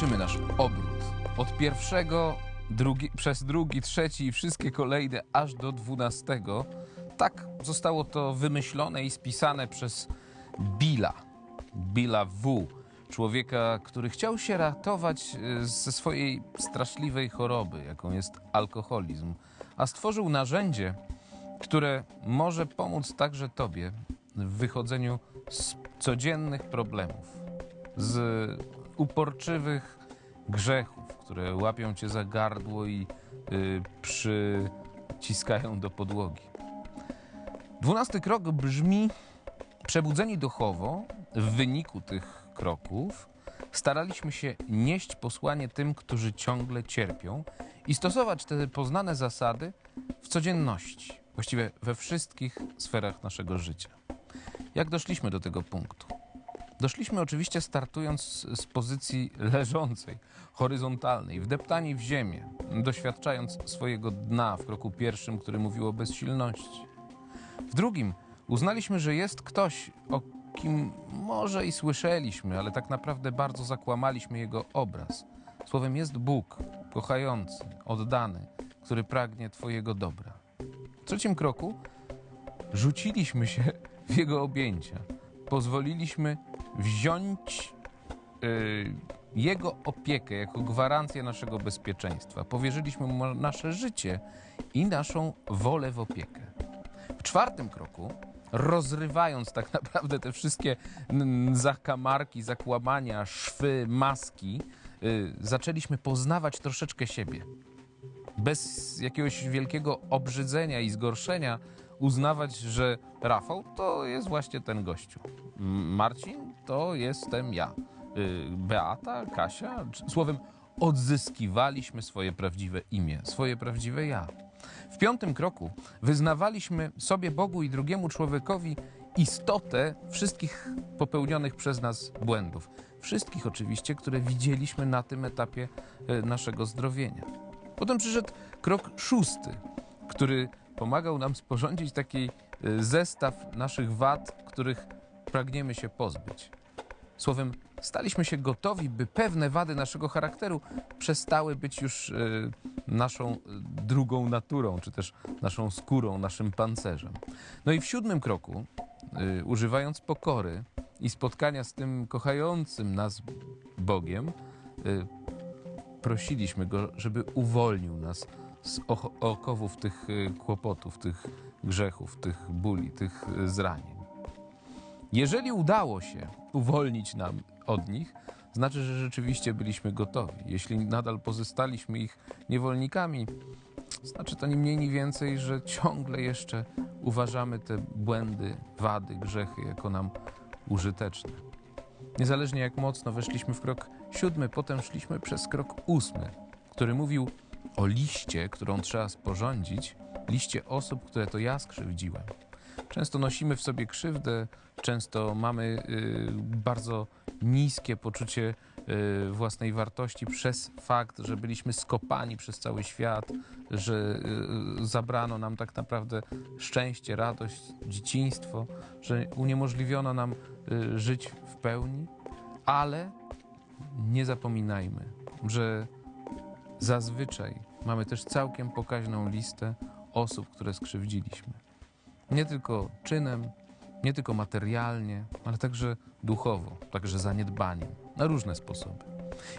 kończymy nasz obrót. Od pierwszego, drugi, przez drugi, trzeci i wszystkie kolejne aż do dwunastego. Tak zostało to wymyślone i spisane przez Billa. Billa W. Człowieka, który chciał się ratować e, ze swojej straszliwej choroby, jaką jest alkoholizm, a stworzył narzędzie, które może pomóc także Tobie w wychodzeniu z codziennych problemów, z uporczywych grzechów, które łapią Cię za gardło i y, przyciskają do podłogi. Dwunasty krok brzmi: Przebudzeni duchowo, w wyniku tych kroków staraliśmy się nieść posłanie tym, którzy ciągle cierpią i stosować te poznane zasady w codzienności, właściwie we wszystkich sferach naszego życia. Jak doszliśmy do tego punktu? Doszliśmy oczywiście startując z- pozycji leżącej, horyzontalnej, wdeptani w ziemię, doświadczając swojego dna w kroku pierwszym, który mówił o bezsilności. W drugim uznaliśmy, że jest ktoś, o kim może i słyszeliśmy, ale tak naprawdę bardzo zakłamaliśmy jego obraz. Słowem jest Bóg, kochający, oddany, który pragnie Twojego dobra. W trzecim kroku rzuciliśmy się w jego objęcia. Pozwoliliśmy wziąć y, jego opiekę jako gwarancję naszego bezpieczeństwa. Powierzyliśmy mu nasze życie i naszą wolę w opiekę. W czwartym kroku, rozrywając tak naprawdę te wszystkie zakamarki, zakłamania, szwy, maski, y, zaczęliśmy poznawać troszeczkę siebie. Bez jakiegoś wielkiego obrzydzenia i zgorszenia uznawać, że Rafał to jest właśnie ten gościu. Marcin to jestem ja. Y, Beata, Kasia, słowem odzyskiwaliśmy swoje prawdziwe imię, swoje prawdziwe ja. W piątym kroku wyznawaliśmy sobie Bogu i drugiemu człowiekowi istotę wszystkich popełnionych przez nas błędów. Wszystkich oczywiście, które widzieliśmy na tym etapie e, naszego zdrowienia. Potem przyszedł krok szósty, który pomagał nam sporządzić taki e, zestaw naszych wad, których pragniemy się pozbyć. Słowem, staliśmy się gotowi, by pewne wady naszego charakteru przestały być już e, naszą e, drugą naturą, czy też naszą skórą, naszym pancerzem. No i w siódmym kroku, e, używając pokory i spotkania z tym kochającym nas Bogiem, e, prosiliśmy go, żeby uwolnił nas z okowów tych kłopotów, tych grzechów, tych bóli, tych zranień. Jeżeli udało się uwolnić nam od nich, znaczy, że rzeczywiście byliśmy gotowi. Jeśli nadal pozostaliśmy ich niewolnikami, znaczy to ni mniej, ni więcej, że ciągle jeszcze uważamy te błędy, wady, grzechy jako nam użyteczne. Niezależnie jak mocno weszliśmy w krok siódmy, potem szliśmy przez krok ósmy, który mówił o liście, którą trzeba sporządzić, liście osób, które to ja skrzywdziłem. Często nosimy w sobie krzywdę, często mamy y, bardzo niskie poczucie y, własnej wartości przez fakt, że byliśmy skopani przez cały świat, że y, zabrano nam tak naprawdę szczęście, radość, dzieciństwo, że uniemożliwiono nam żyć w pełni, ale nie zapominajmy, że zazwyczaj mamy też całkiem pokaźną listę osób, które skrzywdziliśmy. Nie tylko czynem, nie tylko materialnie, ale także duchowo, także zaniedbaniem, na różne sposoby.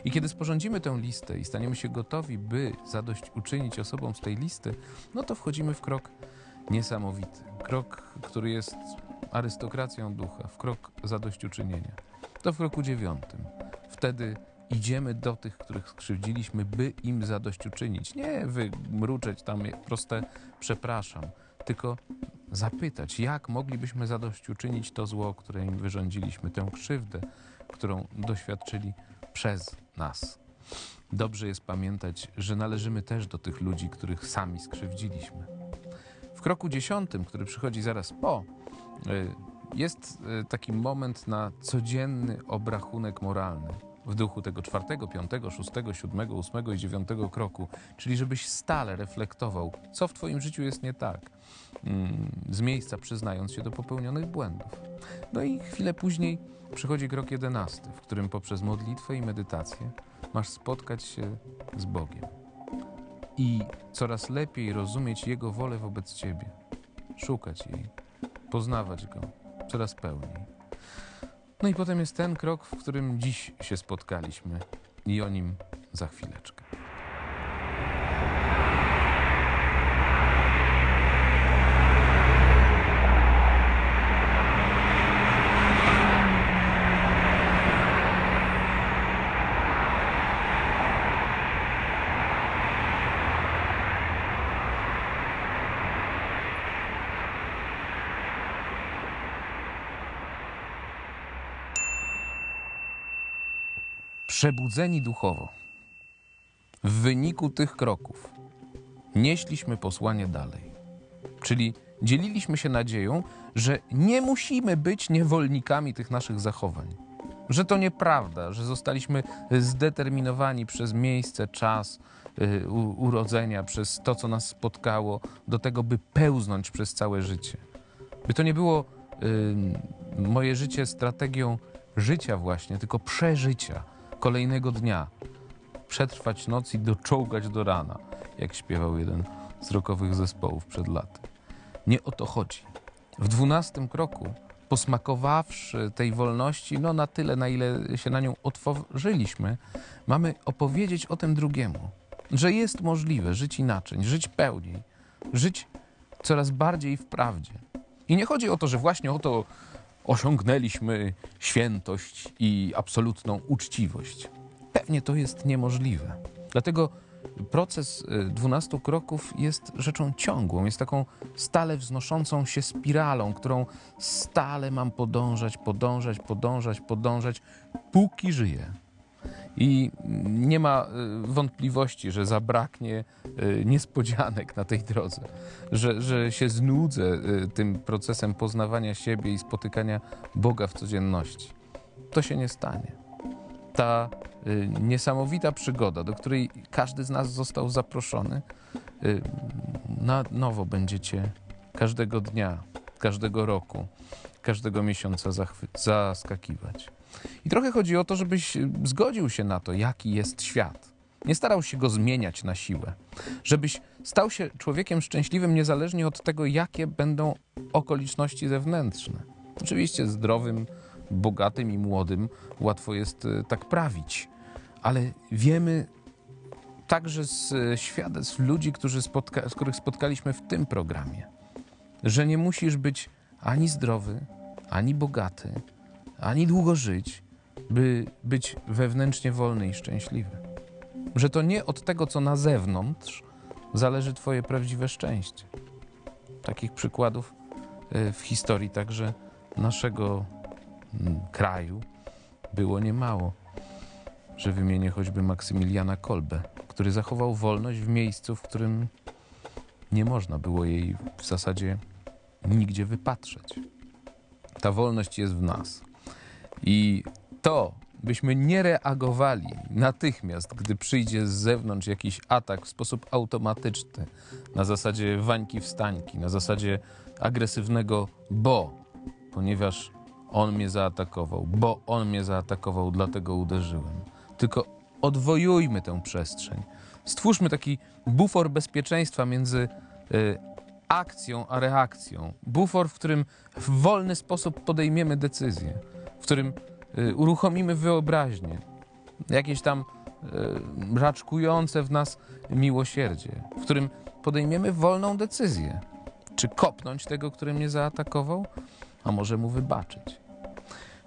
I kiedy sporządzimy tę listę i staniemy się gotowi, by zadośćuczynić osobom z tej listy, no to wchodzimy w krok niesamowity. Krok, który jest arystokracją ducha, w krok zadośćuczynienia. To w kroku dziewiątym. Wtedy idziemy do tych, których skrzywdziliśmy, by im zadośćuczynić. Nie wymruczeć tam proste przepraszam, tylko zapytać, jak moglibyśmy zadośćuczynić to zło, które im wyrządziliśmy, tę krzywdę, którą doświadczyli przez nas. Dobrze jest pamiętać, że należymy też do tych ludzi, których sami skrzywdziliśmy. W kroku dziesiątym, który przychodzi zaraz po, y, jest y, taki moment na codzienny obrachunek moralny. W duchu tego czwartego, piątego, szóstego, siódmego, ósmego i dziewiątego kroku, czyli żebyś stale reflektował, co w Twoim życiu jest nie tak, z miejsca przyznając się do popełnionych błędów. No i chwilę później przychodzi krok jedenasty, w którym poprzez modlitwę i medytację masz spotkać się z Bogiem i coraz lepiej rozumieć Jego wolę wobec Ciebie, szukać jej, poznawać Go coraz pełniej. No i potem jest ten krok, w którym dziś się spotkaliśmy i o nim za chwileczkę. Przebudzeni duchowo. W wyniku tych kroków nieśliśmy posłanie dalej. Czyli dzieliliśmy się nadzieją, że nie musimy być niewolnikami tych naszych zachowań. Że to nieprawda, że zostaliśmy zdeterminowani przez miejsce, czas y, u, urodzenia, przez to, co nas spotkało, do tego, by pełznąć przez całe życie. By to nie było y, moje życie strategią życia, właśnie, tylko przeżycia kolejnego dnia. Przetrwać noc i doczołgać do rana, jak śpiewał jeden z rokowych zespołów przed laty. Nie o to chodzi. W dwunastym kroku, posmakowawszy tej wolności, no na tyle, na ile się na nią otworzyliśmy, mamy opowiedzieć o tym drugiemu, że jest możliwe żyć inaczej, żyć pełniej, żyć coraz bardziej w prawdzie. I nie chodzi o to, że właśnie o to osiągnęliśmy świętość i absolutną uczciwość. Pewnie to jest niemożliwe. Dlatego proces y, 12 kroków jest rzeczą ciągłą, jest taką stale wznoszącą się spiralą, którą stale mam podążać, podążać, podążać, podążać, póki żyję. I nie ma y, wątpliwości, że zabraknie y, niespodzianek na tej drodze, że, że się znudzę y, tym procesem poznawania siebie i spotykania Boga w codzienności. To się nie stanie. Ta niesamowita przygoda, do której każdy z nas został zaproszony, na nowo będziecie każdego dnia, każdego roku, każdego miesiąca zaskakiwać. I trochę chodzi o to, żebyś zgodził się na to, jaki jest świat. Nie starał się go zmieniać na siłę. Żebyś stał się człowiekiem szczęśliwym niezależnie od tego, jakie będą okoliczności zewnętrzne. Oczywiście zdrowym, bogatym i młodym łatwo jest e, tak prawić, ale wiemy także z e, świadectw ludzi, którzy spotka- z których spotkaliśmy w tym programie, że nie musisz być ani zdrowy, ani bogaty, ani długo żyć, by być wewnętrznie wolny i szczęśliwy. Że to nie od tego, co na zewnątrz, zależy Twoje prawdziwe szczęście. Takich przykładów e, w historii także naszego mm, kraju było niemało. Że wymienię choćby Maksymiliana Kolbę, który zachował wolność w miejscu, w którym nie można było jej w zasadzie nigdzie wypatrzeć. Ta wolność jest w nas. I to, byśmy nie reagowali natychmiast, gdy przyjdzie z zewnątrz jakiś atak w sposób automatyczny, na zasadzie wańki wstańki, na zasadzie agresywnego bo, ponieważ on mnie zaatakował, bo on mnie zaatakował, dlatego uderzyłem. Tylko odwojujmy tę przestrzeń. Stwórzmy taki bufor bezpieczeństwa między y, akcją a reakcją. Bufor, w którym w wolny sposób podejmiemy decyzję którym y, uruchomimy wyobraźnię, jakieś tam y, raczkujące w nas miłosierdzie, w którym podejmiemy wolną decyzję, czy kopnąć tego, który mnie zaatakował, a może mu wybaczyć.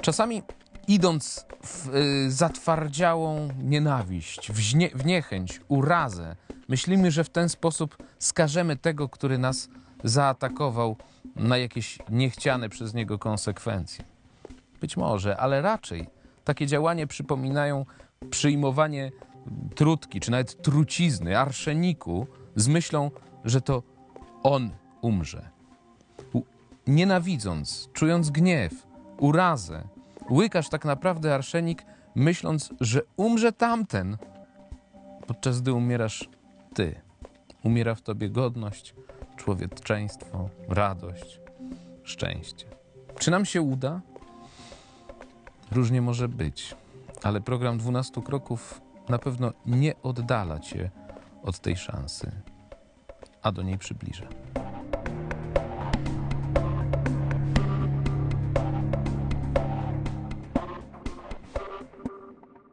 Czasami idąc w y, zatwardziałą nienawiść, w, niechęć, urazę, myślimy, że w ten sposób skażemy tego, który nas zaatakował na jakieś niechciane przez niego konsekwencje. Być może, ale raczej takie działanie przypominają przyjmowanie trutki, czy nawet trucizny, arszeniku z myślą, że to on umrze. Nienawidząc, czując gniew, urazę, łykasz tak naprawdę arszenik, myśląc, że umrze tamten, podczas gdy umierasz ty. Umiera w tobie godność, człowieczeństwo, radość, szczęście. Czy nam się uda? Różnie może być, ale program 12 kroków na pewno nie oddala cię od tej szansy, a do niej przybliża.